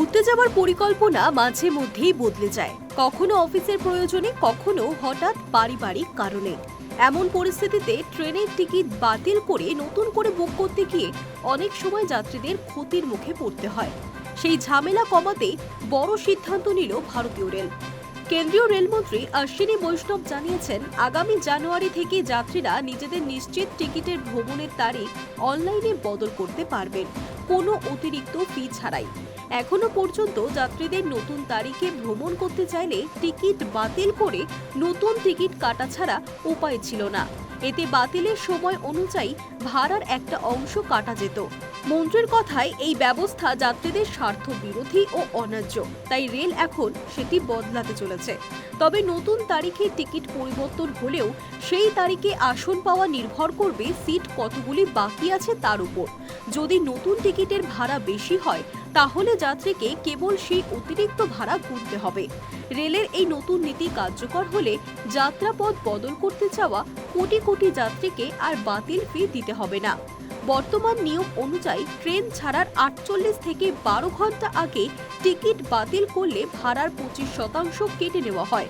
ঘুরতে যাওয়ার পরিকল্পনা মাঝে মধ্যেই বদলে যায়। কখনো অফিসের প্রয়োজনে, কখনো হঠাৎ পারিবারিক কারণে। এমন পরিস্থিতিতে ট্রেনের টিকিট বাতিল করে নতুন করে বুক করতে গিয়ে অনেক সময় যাত্রীদের ক্ষতির মুখে পড়তে হয়। সেই ঝামেলা কমাতে বড় সিদ্ধান্ত নিল ভারতীয় রেল। কেন্দ্রীয় রেলমন্ত্রী অশ্বিনী বৈষ্ণব জানিয়েছেন, আগামী জানুয়ারি থেকে যাত্রীরা নিজেদের নিশ্চিত টিকিটের ভ্রমণের তারিখ অনলাইনে বদল করতে পারবেন। কোনো অতিরিক্ত ফি ছাড়াই। এখনও পর্যন্ত যাত্রীদের নতুন তারিখে ভ্রমণ করতে চাইলে টিকিট বাতিল করে নতুন টিকিট কাটা ছাড়া উপায় ছিল না। এতে বাতিলের সময় অনুযায়ী ভাড়ার একটা অংশ কাটা যেত। মন্ত্রীর কথায় এই ব্যবস্থা যাত্রীদের স্বার্থ বিরোধী ও অন্যায্য, তাই রেল এখন সেটি বদলাতে চলেছে। তবে নতুন তারিখে টিকিট পরিবর্তন হলেও সেই তারিখে আসন পাওয়া নির্ভর করবে সিট কতগুলি বাকি আছে তার উপর। যদি নতুন টিকিটের ভাড়া বেশি হয় তাহলে যাত্রীকে কেবল সেই অতিরিক্ত ভাড়া গুনতে হবে। রেলের এই নতুন নীতি কার্যকর হলে যাত্রাপথ বদল করতে চাওয়া কোটি কোটি যাত্রীকে আর বাতিল ফি দিতে হবে না। বর্তমান নিয়ম অনুযায়ী ট্রেন ছাড়ার আটচল্লিশ থেকে বারো ঘণ্টা আগে টিকিট বাতিল করলে ভাড়ার পঁচিশ শতাংশ কেটে নেওয়া হয়।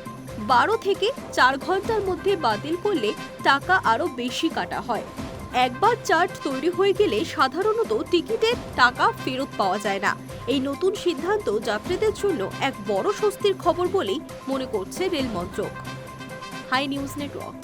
বারো থেকে চার ঘণ্টার মধ্যে বাতিল করলে টাকা আরও বেশি কাটা হয়। একবার চার্ট তৈরি হয়ে গেলে সাধারণত টিকিটের টাকা ফেরত পাওয়া যায় না। এই নতুন সিদ্ধান্ত যাত্রীদের জন্য এক বড় স্বস্তির খবর বলেই মনে করছে রেল মন্ত্রক হাই নিউজ নেটওয়ার্ক।